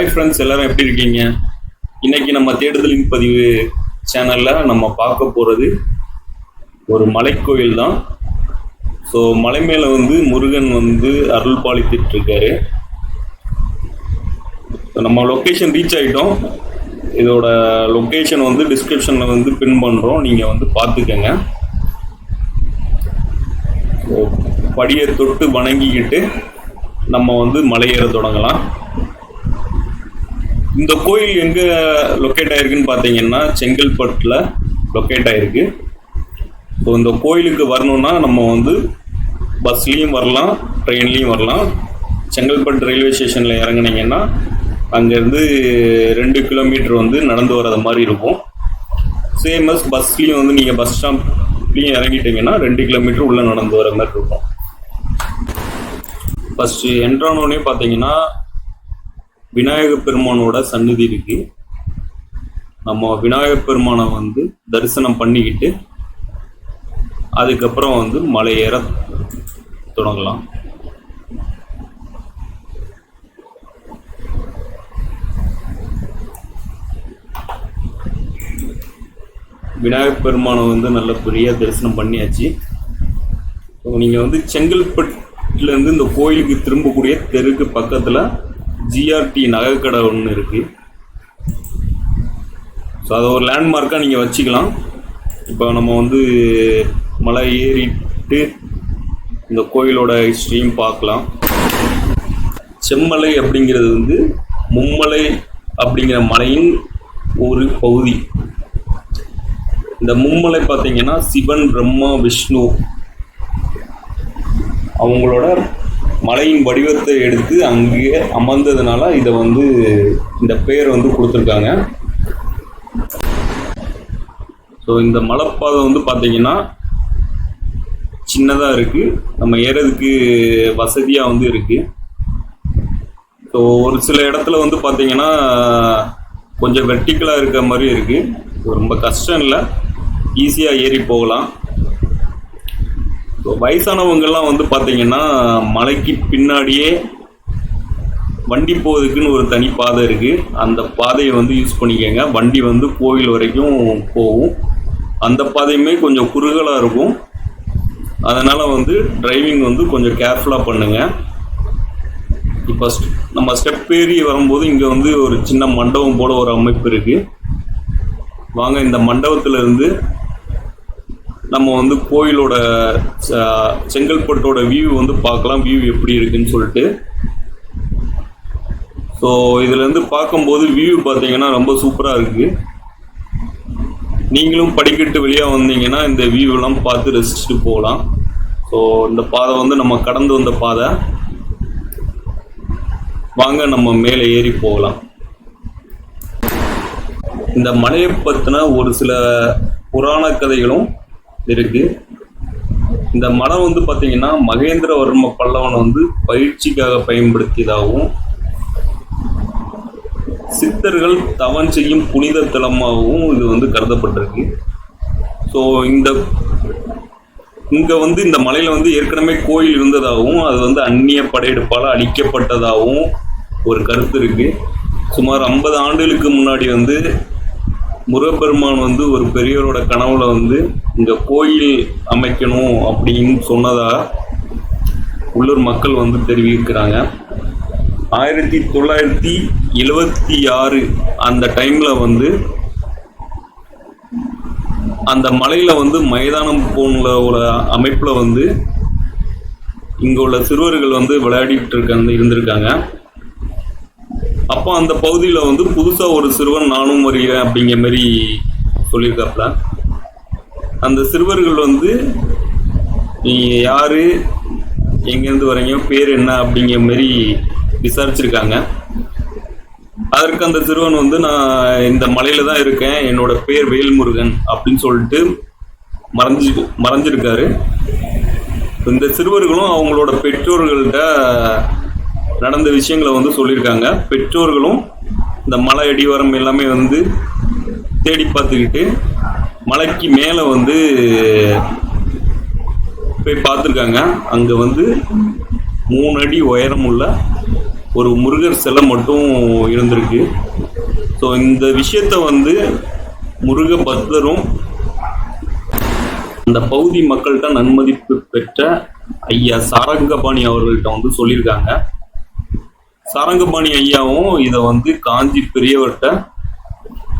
Hi friends எல்லாரும் எப்படி இருக்கீங்க? இன்னைக்கு நம்ம தேடுதலின் பதிவு சேனல்ல நம்ம பார்க்க போறது ஒரு மலைக்கோயில் தான். ஸோ மலை மேல வந்து முருகன் வந்து அருள் பாலித்துட்டு இருக்காரு நம்ம லொக்கேஷன் ரீச் ஆயிட்டோம். இதோட லொக்கேஷன் வந்து டிஸ்கிரிப்ஷன்ல வந்து பின் பண்றோம். நீங்க வந்து பார்த்துக்கங்க. படியை தொட்டு வணங்கிக்கிட்டு நம்ம வந்து மலையேற தொடங்கலாம். இந்த கோயில் எங்க லொக்கேட் ஆயிருக்குன்னு பார்த்தீங்கன்னா செங்கல்பட்டுல லொக்கேட் ஆயிருக்கு. ஸோ இந்த கோயிலுக்கு வரணும்னா நம்ம வந்து பஸ்லேயும் வரலாம் ட்ரெயின்லேயும் வரலாம். செங்கல்பட்டு ரயில்வே ஸ்டேஷனில் இறங்குனீங்கன்னா அங்கேருந்து ரெண்டு கிலோமீட்டர் வந்து நடந்து வர்றது மாதிரி இருக்கும். சேம் அஸ் பஸ்லேயும் வந்து நீங்கள் பஸ் ஸ்டாப்லேயும் இறங்கிட்டீங்கன்னா ரெண்டு கிலோமீட்டர் உள்ளே நடந்து வர மாதிரி இருக்கும். ஃபஸ்ட்டு என்ட்ரானோடனே பார்த்தீங்கன்னா விநாயக பெருமானோட சந்நிதி இருக்கு நம்ம விநாயகர் பெருமானை வந்து தரிசனம் பண்ணிக்கிட்டு அதுக்கப்புறம் வந்து மலை ஏற தொடங்கலாம். விநாயகர் பெருமானை வந்து நல்ல பெரிய தரிசனம் பண்ணியாச்சு. நீங்கள் வந்து செங்கல்பட்டுலேருந்து இந்த கோயிலுக்கு திரும்பக்கூடிய தெருக்கு பக்கத்தில் ஜிஆர்டி நகைக்கடை ஒன்று இருக்குது ஸோ அதை ஒரு லேண்ட்மார்க்காக நீங்கள் வச்சுக்கலாம். இப்போ நம்ம வந்து மலை ஏறிட்டு இந்த கோயிலோட ஹிஸ்ட்ரியும் பார்க்கலாம். செம்மலை அப்படிங்கிறது வந்து மும்மலை அப்படிங்கிற மலையின் ஒரு பகுதி. இந்த மும்மலை பார்த்தீங்கன்னா சிவன் பிரம்மா விஷ்ணு அவங்களோட மலையின் வடிவத்தை எடுத்து அங்கே அமர்ந்ததுனால இதை வந்து இந்த பெயர் வந்து கொடுத்துருக்காங்க. ஸோ இந்த மலைப்பாதை வந்து பார்த்தீங்கன்னா சின்னதாக இருக்குது நம்ம ஏறதுக்கு வசதியாக வந்து இருக்குது ஸோ ஒரு சில இடத்துல வந்து பார்த்தீங்கன்னா கொஞ்சம் வெர்டிக்கலாக இருக்க மாதிரி இருக்குது ரொம்ப கஷ்டம் இல்லை. ஈஸியாக ஏறி போகலாம். வயசானவங்கெல்லாம் வந்து பார்த்தீங்கன்னா மலைக்கு பின்னாடியே வண்டி போகிறதுக்குன்னு ஒரு தனி பாதை இருக்குது அந்த பாதையை வந்து யூஸ் பண்ணிக்கோங்க. வண்டி வந்து கோவில் வரைக்கும் போகும். அந்த பாதையுமே கொஞ்சம் குறுகலாக இருக்கும். அதனால் வந்து டிரைவிங் வந்து கொஞ்சம் கேர்ஃபுல்லாக பண்ணுங்கள் இப்போ ஸ்ட்- நம்ம ஸ்டெப் ஏறி வரும்போது இங்கே வந்து ஒரு சின்ன மண்டபம் போல் ஒரு அமைப்பு இருக்குது வாங்க இந்த மண்டபத்துல இருந்து நம்ம வந்து கோயிலோட செங்கல்பட்டோட வியூ வந்து பார்க்கலாம் வியூ எப்படி இருக்குன்னு சொல்லிட்டு. ஸோ இதுல இருந்து பார்க்கும்போது வியூ பார்த்தீங்கன்னா ரொம்ப சூப்பராக இருக்கு. நீங்களும் படிக்கட்டு வெளியாக வந்தீங்கன்னா இந்த வியூ எல்லாம் பார்த்து ரசிச்சுட்டு போகலாம். ஸோ இந்த பாதை வந்து நம்ம கடந்து வந்த பாதை. வாங்க நம்ம மேலே ஏறி போகலாம். இந்த மலையை பற்றின ஒரு சில புராண கதைகளும் இருக்கு. இந்த மலை வந்து பார்த்தீங்கன்னா மகேந்திரவர்ம பல்லவன் வந்து பயிற்சிக்காக பயன்படுத்தியதாகவும் சித்தர்கள் தவன் செய்யும் புனித தலமாகவும் இது வந்து கருதப்பட்டிருக்கு. ஸோ இந்த இங்க வந்து இந்த மலையில வந்து ஏற்கனவே கோயில் இருந்ததாகவும் அது வந்து அந்நிய படையெடுப்பால் அழிக்கப்பட்டதாகவும் ஒரு கருத்து இருக்கு. சுமார் ஐம்பது ஆண்டுகளுக்கு முன்னாடி வந்து முருகப்பெருமான் வந்து ஒரு பெரியவரோட கனவுல வந்து இந்த கோயில் அமைக்கணும் அப்படின்னு சொன்னதா உள்ளூர் மக்கள் வந்து தெரிவிக்கிறாங்க. ஆயிரத்தி தொள்ளாயிரத்தி எழுவத்தி ஆறு அந்த டைம்ல வந்து அந்த மலையில வந்து மைதானம் போன ஒரு அமைப்புல வந்து இங்க உள்ள சிறுவர்கள் வந்து விளையாடிட்டு இருக்காங்க இருந்திருக்காங்க. அப்போ அந்த பகுதியில் வந்து புதுசாக ஒரு சிறுவன் நானும் வருகிறேன் அப்படிங்கிற மாதிரி சொல்லியிருக்காப்புல அந்த சிறுவர்கள் வந்து நீங்கள் யார் எங்கேருந்து வரீங்க பேர் என்ன அப்படிங்கிற மாதிரி விசாரிச்சிருக்காங்க. அதற்கு அந்த சிறுவன் வந்து நான் இந்த மலையில தான் இருக்கேன் என்னோட பேர் வேல்முருகன் அப்படின்னு சொல்லிட்டு மறைஞ்சு மறைஞ்சிருக்காரு இந்த சிறுவர்களும் அவங்களோட பெற்றோர்கள்ட்ட நடந்த விஷயங்களை வந்து சொல்லியிருக்காங்க. பெற்றோர்களும் இந்த மலை அடிவாரம் எல்லாமே வந்து தேடி பார்த்துக்கிட்டு மலைக்கு மேலே வந்து போய் பார்த்துருக்காங்க. அங்கே வந்து மூணு அடி உயரம் உள்ள ஒரு முருகர் சிலை மட்டும் இருந்திருக்கு. ஸோ இந்த விஷயத்த வந்து முருக பக்தரும் அந்த பகுதி மக்கள்கிட்ட நன்மதிப்பு பெற்ற ஐயா சாரங்கபாணி அவர்கள்ட்ட வந்து சொல்லியிருக்காங்க. சாரங்கபாணி ஐயாவும் இதை வந்து காஞ்சி பெரியவர்கிட்ட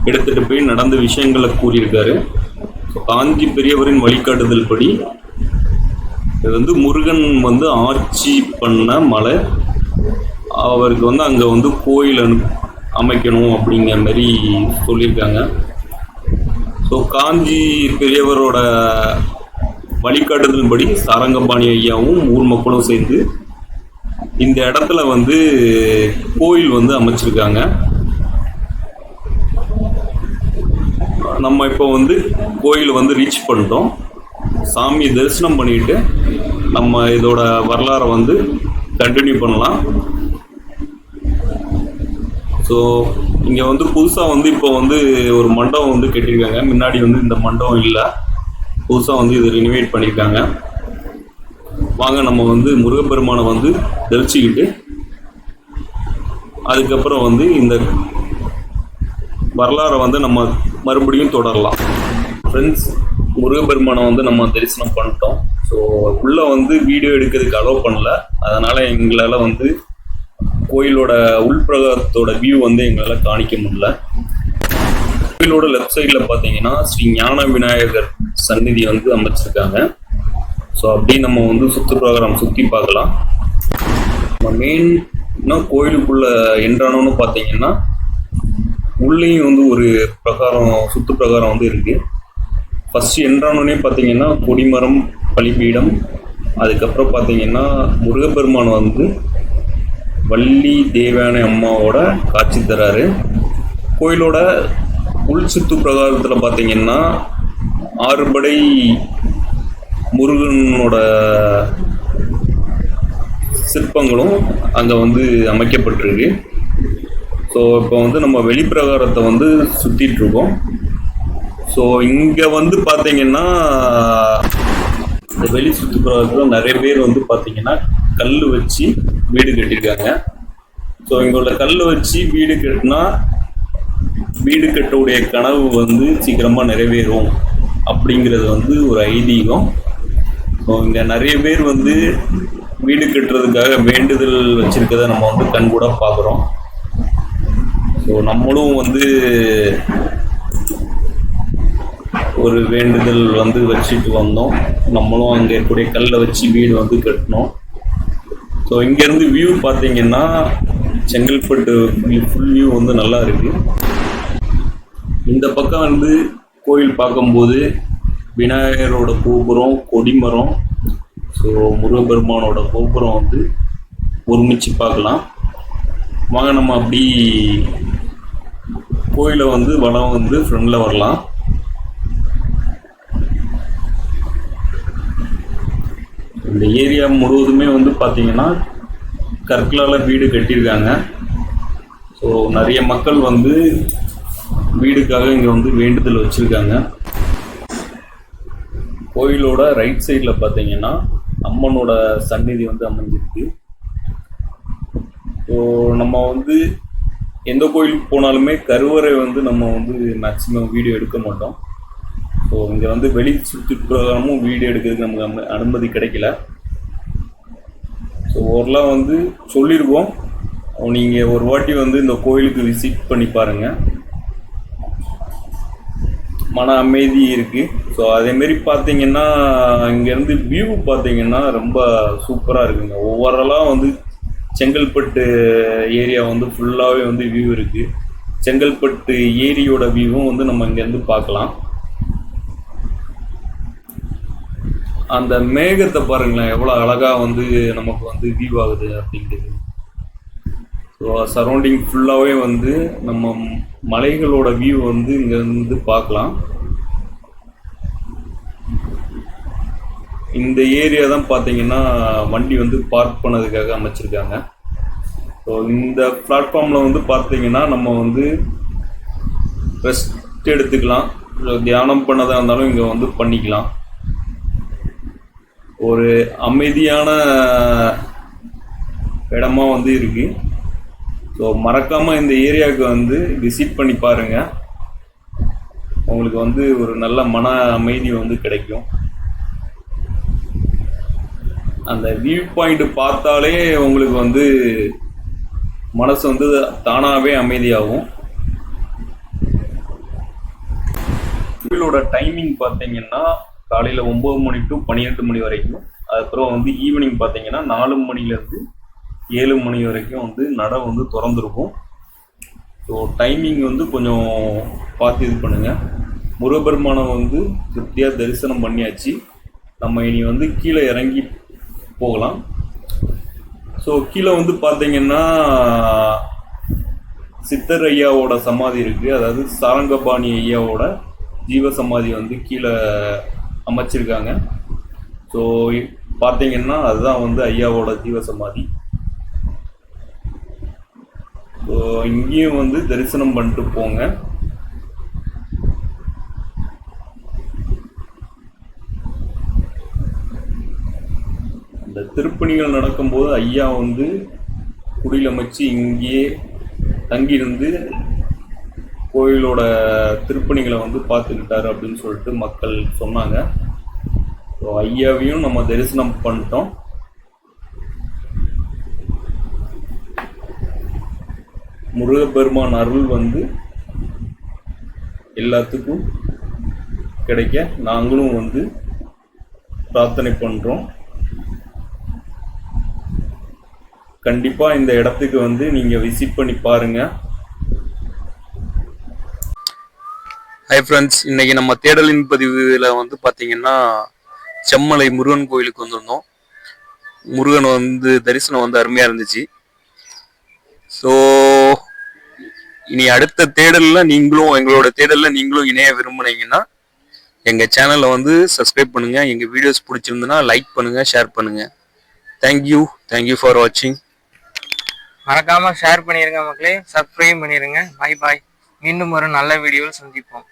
எடுத்துட்டு போய் நடந்த விஷயங்களை கூறியிருக்காரு. ஸோ காஞ்சி பெரியவரின் வழிகாட்டுதல் படி இது வந்து முருகன் வந்து ஆட்சி பண்ண மலை. அவருக்கு வந்து அங்கே வந்து கோயில் அமைக்கணும் அப்படிங்கிற மாதிரி சொல்லியிருக்காங்க. ஸோ காஞ்சி பெரியவரோட வழிகாட்டுதலின்படி சாரங்கபாணி ஐயாவும் ஊர் மக்களும் சேர்ந்து இந்த இடத்துல வந்து கோயில் வந்து அமைச்சிருக்காங்க. நம்ம இப்போ வந்து கோயில் வந்து ரீச் பண்ணிட்டோம். சாமி தரிசனம் பண்ணிட்டு நம்ம இதோட வரலாறை வந்து கண்டினியூ பண்ணலாம். ஸோ இங்கே வந்து புதுசாக வந்து இப்போ வந்து ஒரு மண்டபம் வந்து கட்டியிருக்காங்க. முன்னாடி வந்து இந்த மண்டபம் இல்லை. புதுசாக வந்து இது ரினிவேட் பண்ணியிருக்காங்க. வாங்க நம்ம வந்து முருகப்பெருமானை வந்து தரிசிக்கிட்டு அதுக்கப்புறம் வந்து இந்த வரலாறை வந்து நம்ம மறுபடியும் தொடரலாம். ஃப்ரெண்ட்ஸ் முருகப்பெருமானை வந்து நம்ம தரிசனம் பண்ணிட்டோம். ஸோ உள்ளே வந்து வீடியோ எடுக்கிறதுக்கு அலோவ் பண்ணல. அதனால் எங்களால் வந்து கோயிலோட உள்பிரகாரத்தோட வியூ வந்து எங்களால் காணிக்க முடியல. கோயிலோட லெஃப்ட் சைடில் பார்த்தீங்கன்னா ஸ்ரீ ஞான விநாயகர் சந்நிதி வந்து அமைச்சிருக்காங்க. ஸோ அப்படியே நம்ம வந்து சுற்றுப்பிரகாரம் சுற்றி பார்க்கலாம். நம்ம மெயின்னா கோயிலுக்குள்ள என்றானோன்னு பார்த்தீங்கன்னா உள்ளேயும் வந்து ஒரு பிரகாரம் சுத்து பிரகாரம் வந்து இருக்கு. ஃபர்ஸ்ட் என்ட்ரானோடனே பார்த்தீங்கன்னா கொடிமரம் பலிபீடம் அதுக்கப்புறம் பார்த்தீங்கன்னா முருகப்பெருமான் வந்து வள்ளி தேவானை அம்மாவோட காட்சி தராரு. கோயிலோட உள் சுத்து பிரகாரத்தில் பார்த்தீங்கன்னா ஆறுபடை முருகனோட சிற்பங்களும் அங்கே வந்து அமைக்கப்பட்டிருக்கு. ஸோ இப்போ வந்து நம்ம வெளிப்பிரகாரத்தை வந்து சுற்றிட்டு இருக்கோம் ஸோ இங்கே வந்து பார்த்தீங்கன்னா இந்த வெளி சுற்றுப்புறத்தில் நிறைய பேர் வந்து பார்த்தீங்கன்னா கல் வச்சு வீடு கட்டியிருக்காங்க. ஸோ இங்கே கல் வச்சு வீடு கட்டினா வீடு கட்டக்கூடிய கனவு வந்து சீக்கிரமாக நிறைவேறும் அப்படிங்கிறது வந்து ஒரு ஐதீகம். இங்கே நிறைய பேர் வந்து வீடு கட்டுறதுக்காக வேண்டுதல் வச்சுருக்கத நம்ம வந்து கண்கூட பார்க்குறோம். ஸோ நம்மளும் வந்து ஒரு வேண்டுதல் வந்து வச்சுட்டு வந்தோம். நம்மளும் அங்கே இருக்கக்கூடிய கல்லை வச்சு வீடு வந்து கட்டினோம். ஸோ இங்கேருந்து வியூ பார்த்தீங்கன்னா செங்கல்பட்டு ஃபுல் வியூ வந்து நல்லா இருக்கு. இந்த பக்கம் வந்து கோயில் பார்க்கும்போது விநாயகரோட கோபுரம் கொடிமரம் ஸோ முருகப்பெருமானோட கோபுரம் வந்து ஒருமிச்சு பார்க்கலாம். வாங்க நம்ம அப்படி கோயிலை வந்து வளம் வந்து ஃப்ரெண்டில் வரலாம். இந்த ஏரியா முழுவதுமே வந்து பார்த்தீங்கன்னா கற்களால் வீடு கட்டியிருக்காங்க. ஸோ நிறைய மக்கள் வந்து வீடுக்காக இங்கே வந்து வேண்டுதல் வச்சுருக்காங்க. கோயிலோட ரைட் சைடில் பார்த்தீங்கன்னா அம்மனோட சந்நிதி வந்து அமைஞ்சிருக்கு. ஸோ நம்ம வந்து எந்த கோயிலுக்கு போனாலுமே கருவறை வந்து நம்ம வந்து மேக்ஸிமம் வீடியோ எடுக்க மாட்டோம். ஸோ இங்கே வந்து வெளி சுற்றுப்பிரகாரமும் வீடியோ எடுக்கிறதுக்கு நமக்கு அனுமதி கிடைக்கல. ஸோ ஓரளவு வந்து சொல்லியிருக்கோம் நீங்கள் ஒரு வாட்டி வந்து இந்த கோயிலுக்கு விசிட் பண்ணி பாருங்கள் மன அமைதி இருக்கு. ஸோ அதேமாரி பார்த்தீங்கன்னா இங்கேருந்து வியூ பார்த்தீங்கன்னா ரொம்ப சூப்பராக இருக்குங்க. ஓவராலாக வந்து செங்கல்பட்டு ஏரியா வந்து ஃபுல்லாகவே வந்து வியூ இருக்கு. செங்கல்பட்டு ஏரியோட வியூவும் வந்து நம்ம இங்கேருந்து பார்க்கலாம் அந்த மேகத்தை பாருங்களேன் எவ்வளோ அழகாக வந்து நமக்கு வந்து வியூ ஆகுது அப்படிங்கிறது ஸோ சரௌண்டிங் ஃபுல்லாகவே வந்து நம்ம மலைகளோட வியூ வந்து இங்கேருந்து பார்க்கலாம். இந்த ஏரியா தான் பார்த்தீங்கன்னா வண்டி வந்து பார்க் பண்ணதுக்காக அமைச்சிருக்காங்க. ஸோ இந்த பிளாட்ஃபார்மில் வந்து பார்த்தீங்கன்னா நம்ம வந்து ரெஸ்ட் எடுத்துக்கலாம். தியானம் பண்ணதாக இருந்தாலும் இங்கே வந்து பண்ணிக்கலாம். ஒரு அமைதியான இடமா வந்து இருக்கு. ஸோ மறக்காமல் இந்த ஏரியாவுக்கு வந்து விசிட் பண்ணி பாருங்கள் உங்களுக்கு வந்து ஒரு நல்ல மன அமைதி வந்து கிடைக்கும். அந்த வியூ பாயிண்ட் பார்த்தாலே உங்களுக்கு வந்து மனசு வந்து தானாகவே அமைதியாகும். கோவிலோட டைமிங் பார்த்தீங்கன்னா காலையில் ஒம்பது மணி டு பன்னிரெண்டு மணி வரைக்கும். அதுக்கப்புறம் வந்து ஈவினிங் பார்த்தீங்கன்னா நாலு மணிலேருந்து ஏழு மணி வரைக்கும் வந்து நடை வந்து திறந்துருக்கும். ஸோ டைமிங் வந்து கொஞ்சம் பார்த்து இது பண்ணுங்கள் முருகபெருமானை வந்து திருப்தியாக தரிசனம் பண்ணியாச்சு. நம்ம இனி வந்து கீழே இறங்கி போகலாம். ஸோ கீழே வந்து பார்த்தீங்கன்னா சித்தர் ஐயாவோட சமாதி இருக்குது அதாவது சாரங்கபாணி ஐயாவோட ஜீவ சமாதி வந்து கீழே அமைச்சிருக்காங்க. ஸோ பார்த்தீங்கன்னா அதுதான் வந்து ஐயாவோட ஜீவ சமாதி ஸோ இங்கேயும் வந்து தரிசனம் பண்ணிட்டு போங்க. இந்த திருப்பணிகள் நடக்கும்போது ஐயா வந்து குடியில் அமைச்சு இங்கேயே தங்கியிருந்து கோயிலோட திருப்பணிகளை வந்து பார்த்துக்கிட்டாரு அப்படின்னு சொல்லிட்டு மக்கள் சொன்னாங்க. ஸோ ஐயாவையும் நம்ம தரிசனம் பண்ணிட்டோம். முருகப்பெருமான் அருள் வந்து எல்லாத்துக்கும் கிடைக்க நாங்களும் வந்து பிரார்த்தனை பண்ணுறோம் கண்டிப்பாக இந்த இடத்துக்கு வந்து நீங்கள் விசிட் பண்ணி பாருங்கள் ஹாய் ஃப்ரெண்ட்ஸ் இன்னைக்கு நம்ம தேடலின் பதிவில் வந்து பார்த்தீங்கன்னா செம்மலை முருகன் கோயிலுக்கு வந்திருந்தோம். முருகன் வந்து தரிசனம் வந்து அருமையாக இருந்துச்சு. ஸோ இனி அடுத்த தேடலில் நீங்களும் எங்களோட தேடலில் நீங்களும் இணைய விரும்புனீங்கன்னா எங்கள் சேனலை வந்து சப்ஸ்கிரைப் பண்ணுங்கள் எங்கள் வீடியோஸ் பிடிச்சிருந்துன்னா லைக் பண்ணுங்கள் ஷேர் பண்ணுங்கள் thank you thank you for வாட்சிங் மறக்காமல் ஷேர் பண்ணிடுங்க மக்களே. சப்ஸ்கிரைப் பண்ணிடுங்க பாய் பாய் மீண்டும் ஒரு நல்ல வீடியோவில் சந்திப்போம்.